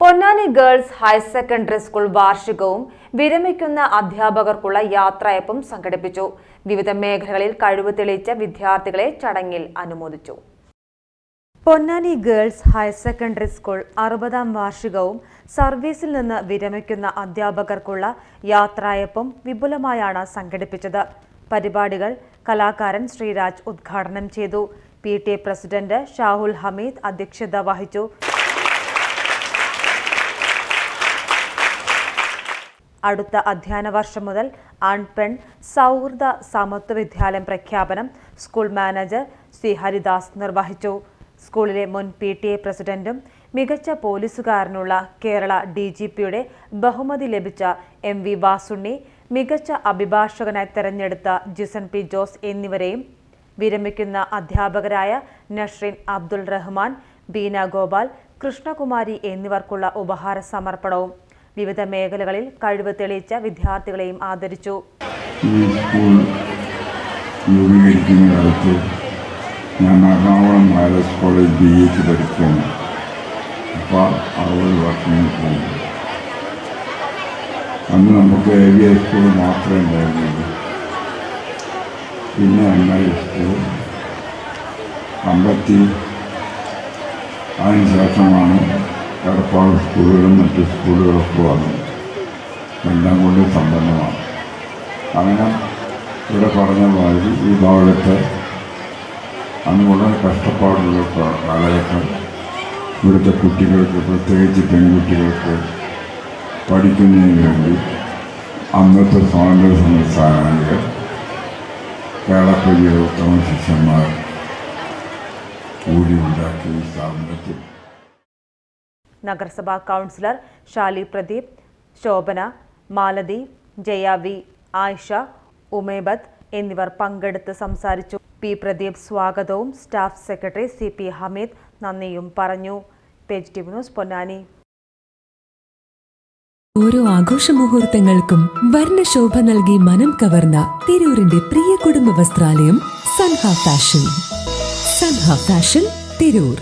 Ponnani girls higher secondary school വാർഷികവും വിരമിക്കുന്ന അധ്യാപകർക്കുള്ള യാത്രയപ്പും സംഘടിപ്പിച്ചു. വിവിധ മേഖലകളിൽ കഴിവ് തെളിയിച്ച വിദ്യാർത്ഥികളെ ചടങ്ങിൽ അനുമോദിച്ചു. Ponnani girls higher secondary school അറുപതാം വാർഷികവും സർവീസിൽ നിന്ന് വിരമിക്കുന്ന അധ്യാപകർക്കുള്ള യാത്രയപ്പും വിപുലമായാണ് സംഘടിപ്പിച്ചത്. പരിപാടികൾ കലാകാരൻ ശ്രീരാജ് ഉദ്ഘാടനം ചെയ്തു. P T president Shahul Hameed അധ്യക്ഷത വഹിച്ചു. അടുത്ത അധ്യയന വർഷം മുതൽ ആൺപെൺ സൗഹൃദ സമത്വ വിദ്യാലയം പ്രഖ്യാപനം സ്കൂൾ മാനേജർ സി ഹരിദാസ് നിർവഹിച്ചു. സ്കൂളിലെ മുൻ പി ടി എ പ്രസിഡന്റും മികച്ച പോലീസുകാരനുള്ള കേരള ഡി ജി പിയുടെ ബഹുമതി ലഭിച്ച എം വി വാസുണ്ണി മികച്ച അഭിഭാഷകനായി തെരഞ്ഞെടുത്ത ജിസൺ പി ജോസ് എന്നിവരെയും വിരമിക്കുന്ന അധ്യാപകരായ നഷ്രീൻ അബ്ദുൾ റഹ്മാൻ ബീന ഗോപാൽ കൃഷ്ണകുമാരി എന്നിവർക്കുള്ള ഉപഹാര സമർപ്പണവും വിവിധ മേഖലകളിൽ കഴിവ് തെളിയിച്ച വിദ്യാർത്ഥികളെയും ആദരിച്ചു. അന്ന് നമുക്ക് എ വി സ്കൂൾ മാത്രമേ ഉണ്ടായിരുന്നുള്ളൂ. പിന്നെ ഐ സ്കൂൾ അമ്പത്തി അതിന് എടപ്പാട് സ്കൂളുകളും മറ്റ് സ്കൂളുകളൊക്കെ വന്നു. എല്ലാം കൊണ്ട് സമ്പന്നമാണ്. അങ്ങനെ ഇവിടെ പറഞ്ഞ മാതിരി ഈ ഭാഗത്ത് അന്ന് വളരെ കഷ്ടപ്പാടുള്ള കാലഘട്ടം. ഇവിടുത്തെ കുട്ടികൾക്ക് പ്രത്യേകിച്ച് പെൺകുട്ടികൾക്ക് പഠിക്കുന്നതിന് വേണ്ടി അന്നത്തെ സ്വാതന്ത്ര്യ സംസ്ഥാനങ്ങളിൽ കേരളത്തിലെ ഉത്തമ ശിഷ്യന്മാർ കൂടി ഉണ്ടാക്കി സ്ഥാപനത്തിൽ നഗരസഭാ കൗൺസിലർ ഷാലി പ്രദീപ് ശോഭന മാലതി ജയ വി ആയിഷ ഉമേബത്ത് എന്നിവർ പങ്കെടുത്ത് സംസാരിച്ചു. പി പ്രദീപ് സ്വാഗതവും staff secretary C P Hameed നന്ദിയും പറഞ്ഞു. Page T news Ponnani. ഓരോ ആഘോഷ മുഹൂർത്തങ്ങൾക്കും വർണശോഭ നൽകി മനം കവർന്ന തിരൂരിന്റെ പ്രിയ കുടുംബ വസ്ത്രാലയം സൻഹ ഫാഷൻ. സൻഹ ഫാഷൻ തിരൂർ.